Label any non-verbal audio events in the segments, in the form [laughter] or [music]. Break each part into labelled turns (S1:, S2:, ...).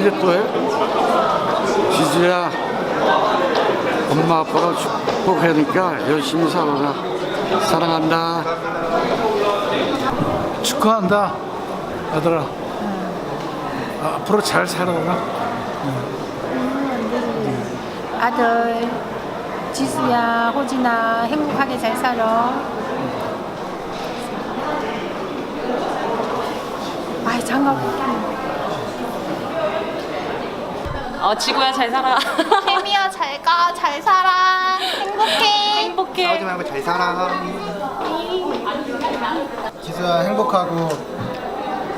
S1: 이제 또 해? 지지야 엄마 아빠가 축복하니까 열심히 살아라. 사랑한다.
S2: 축하한다 아들아. 아, 앞으로 잘 살아라.
S3: 음, 아들 지수야 호진아 행복하게 잘 살아. 아이 장갑
S4: 어, 지구야 잘 살아. [laughs]
S5: 혜미야 잘 가, 잘 살아. 행복해.
S4: 행복해.
S6: 싸우지 말고 잘 살아. 기수야 행복하고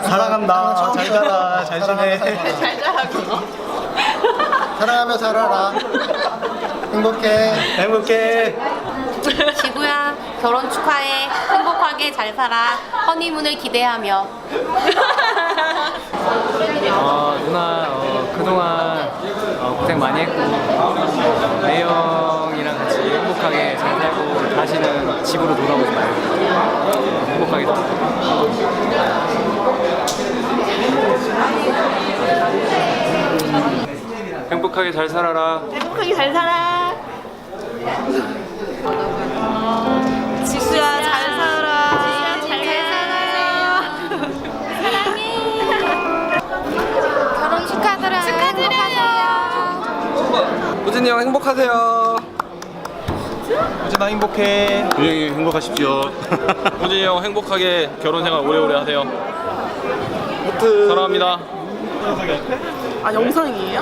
S6: 사랑한다. 잘 살아. 잘 지내.
S4: 잘 자라고.
S6: 사랑하며 살아라. 행복해. 행복해.
S5: 지구야 결혼 축하해. 행복하게 잘 살아. 허니문을 기대하며.
S7: 어, 누나 어, 그동안 어, 고생 많이 했고 매형이랑 같이 행복하게 잘 살고 다시는 집으로 돌아오지 말고 행복하게 살고 행복하게 잘 살아라
S5: 행복하게 잘 살아. 지수야 잘
S7: 호진이 형 행복하세요
S6: 하지마 행복해.
S8: 유영이 행복하십시오. [laughs]
S9: 호진이 형 행복하게 결혼 생활 오래오래 하세요. 사랑합니다.
S10: 아 영상이에요?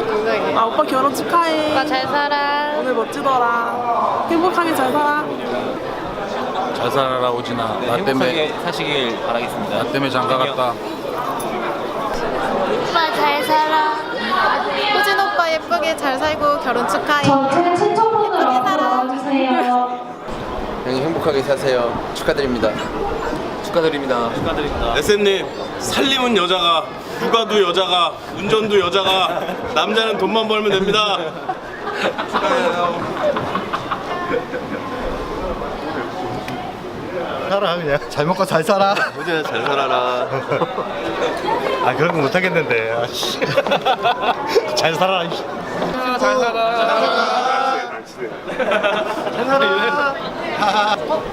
S10: 아 오빠 결혼 축하해.
S5: 오빠 잘 살아.
S10: 오늘 멋지더라. 행복하게 잘 살아.
S9: 잘 살아라 호진아. 나 때문에
S7: 사시길 바라겠습니다
S9: 나 때문에 장가 갔다.
S5: 오빠 잘 살아. 예쁘게 잘 살고 결혼 축하해. 예쁘게 살아. [laughs]
S6: 형님 행복하게 사세요. 축하드립니다.
S7: 축하드립니다
S8: SM님 살림은 여자가 육아도 여자가 운전도 여자가 남자는 돈만 벌면 됩니다. [laughs]
S6: 살아 그냥. 잘 먹고 잘 살아.
S8: 호진아 잘 살아라. [laughs]
S6: 아 그런 거 못하겠는데. 아, 씨. [laughs] 잘 살아. 씨.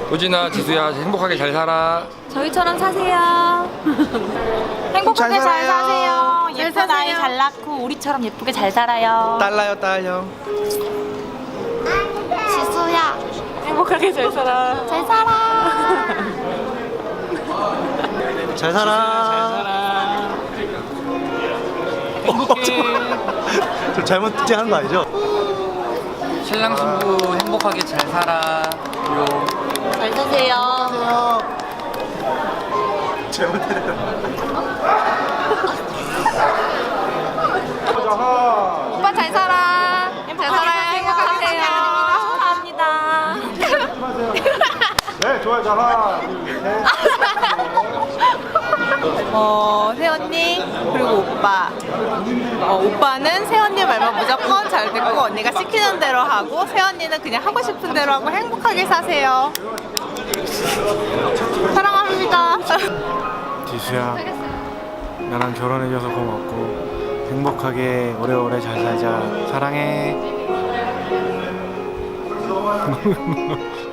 S7: 호진아 지수야 행복하게 잘 살아
S3: 저희처럼 사세요 [laughs] 행복하게 잘, 사세요 예쁜. 아이 잘 낳고 우리처럼 예쁘게 잘 살아요
S6: 딸라요 딸형.
S5: 지수야
S10: 행복하게 잘 살아.
S5: 잘 살아.
S6: 잘 살아. 행복해. 저 잘못 듣지 하는 거 아니죠?
S7: 신랑 신부 행복하게 잘 살아 요
S5: 잘 사세요. 오빠
S6: 네 좋아요 잘하.
S10: 어 새언니 그리고 오빠. 어, 오빠는 새언니 말만 무조건 잘 듣고 언니가 시키는 대로 하고 새언니는 그냥 하고 싶은 대로 하고 행복하게 사세요. 사랑합니다.
S2: 지수야 나랑 결혼해줘서 고맙고 행복하게 오래오래 잘 살자 사랑해 [laughs]